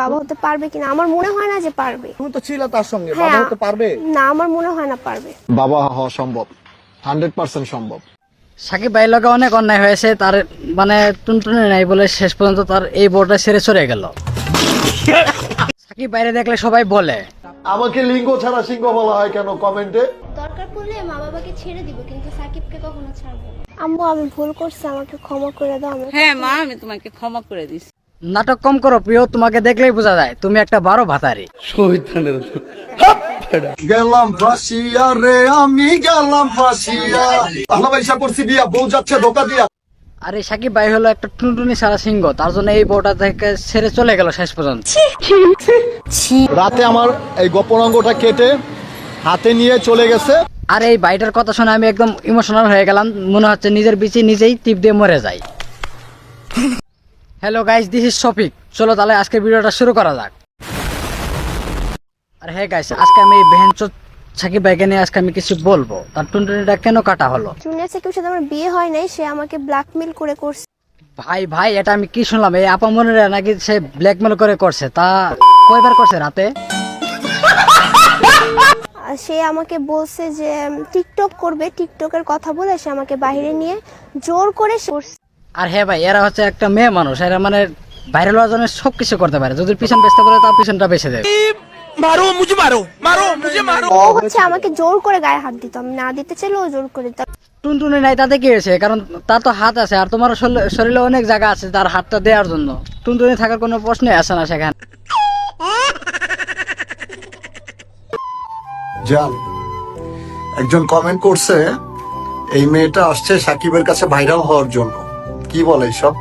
বাবা হতে পারবে কিনা? আমার মনে হয় না যে পারবে। তুমি তো ছিল তার সঙ্গে হ্যাঁ। বাবা হতে পারবে? না আমার মনে হয় না পারবে। বাবা হওয়া সম্ভব হান্ড্রেড পার্সেন্ট সম্ভব। সাকিব ভাইয়ের লগে অনেক অন্যায় হয়েছে তার মানে টুনটুনি নাই বলে শেষ পর্যন্ত তার এই বোর্ডটা ছেড়ে চলে গেল। সাকিব বাইরে দেখলে সবাই বলে। আমাকে লিঙ্গ ছাড়া সিংহ বলা হয় কেন কমেন্টে? দরকার পড়লে মা বাবাকে ছেড়ে দিব কিন্তু সাকিবকে কখনো ছাড়বো না। আম্মু আমি ভুল করছি আমাকে ক্ষমা করে দাও আমি হ্যাঁ মা আমি তোমাকে ক্ষমা করে দিছি। নাটক কম করো প্রিয় তোমাকে দেখলেই বোঝা যায় তুমি একটা বারো ভাতারি। গেলাম ফাঁসিয়া রে আমি গেলাম ফাঁসিয়া করছি বিয়া বউ যাচ্ছে ধোকা দিয়া। আর এই সাকিব ভাই হলো একটা টুনটুনি সারা সিংহ তার জন্য এই বউটা থেকে ছেড়ে চলে গেল শেষ পর্যন্ত। রাতে আমার এই গোপন অঙ্গটা কেটে হাতে নিয়ে চলে গেছে। আর এই বাইটার কথা শুনে আমি একদম ইমোশনাল হয়ে গেলাম মনে হচ্ছে নিজের বিচি নিজেই টিপ দিয়ে মরে যাই। Hello guys this is Shafiq চলো তাহলে আজকের ভিডিওটা শুরু করা যাক। আর হ্যাঁ গাইস আজকে আমি ভেঞ্চ সাকিব ভাইকে নিয়ে আজকে আমি কিছু বলব। তার টুনটুনিটা কেন কাটা হলো? জুনিয়র সাকিবের সাথে আমার বিয়ে হয় নাই সে আমাকে ব্ল্যাকমেল করে করছে। ভাই ভাই এটা আমি কি শুনলাম? এই আপা মনিরা নাকি সে ব্ল্যাকমেল করে করছে? তা কয়বার করছে রাতে? আর সে আমাকে বলছে যে টিকটক করবে টিকটকের কথা বলে সে আমাকে বাইরে নিয়ে জোর করে করছে। আর হ্যাঁ ভাই এরা হচ্ছে একটা মেয়ে মানুষ এরা মানে ভাইরাল হওয়ার জন্য সব কিছু করতে পারে। যদি পিছন বেচতে পারে তার পিছনটা বেছে দেবে ও হচ্ছে আমাকে জোর করে গায়ে হাত দিত। আমি না দিতে চাইলে ও জোর করে দিত টুনটুনি নাই তাতে কি হয়েছে? কারণ তার তো হাত আছে আর তোমার শরীরে- শরীরে অনেক জায়গা আছে তার হাতটা দেওয়ার জন্য। টুনটুনি থাকার কোনো প্রশ্নই আসে না সেখানে। জান একজন কমেন্ট করছে এই মেয়েটা আসছে সাকিবের কাছে ভাইরাল হওয়ার জন্য। কি বলে সব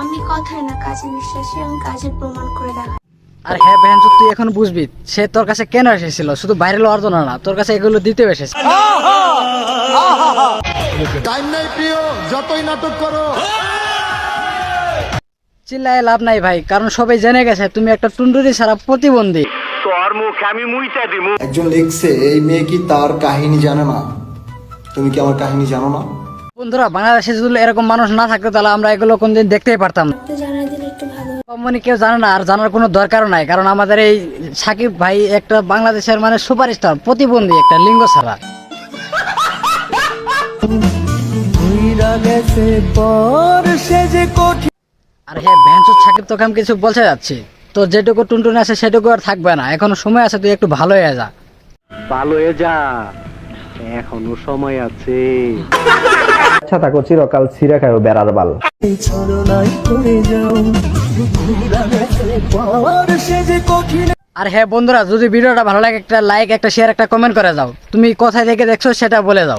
আমি কথায় না কাজে বিশ্বাসী কাজের প্রমাণ করে দেখা আর হ্যাঁ বেহেন তুই এখন বুঝবি সে তোর কাছে কেন এসেছিল? শুধু ভাইরাল হওয়ার জন্য না তোর কাছে এগুলো দিতেও এসেছে। টাইম নাই প্রিয় যতই নাটক করো। চিল্লায় লাভ নাই ভাই কারণ সবাই জেনে গেছে তুমি একটা টুনটুনি ছাড়া প্রতিবন্ধী। তোর মুখে আমি একজন লিখছে এই মেয়ে কি তার কাহিনী জানে না? তুমি কি আমার কাহিনী জানো না? বন্ধুরা বাংলাদেশে যদি এরকম মানুষ না থাকতো তাহলে আমরা এগুলো কোনদিন দেখতেই পারতাম না। তো জানাই দিলে একটু ভালো। মানে কেউ জানে না আর জানার কোনো দরকারও নাই কারণ আমাদের এই সাকিব ভাই একটা বাংলাদেশের মানে সুপারস্টার প্রতিবন্ধী একটা লিঙ্গ ছাড়া। আর হ্যাঁ সাকিব তোকে আমি কিছু বলতে যাচ্ছি। তো যেটুকু টুনটুনি আছে সেটুকু আর থাকবে না। এখন সময় আছে তুই একটু ভালো হয়ে যা। ভালো হয়ে যা। এখনও সময় আছে। আচ্ছা করছি চিরকাল ছিঁড়ে খায় বেড়ার বাল। আর হ্যাঁ বন্ধুরা যদি ভিডিওটা ভালো লাগে একটা লাইক একটা শেয়ার একটা কমেন্ট করে যাও। তুমি কোথায় দেখে দেখছ সেটা বলে যাও।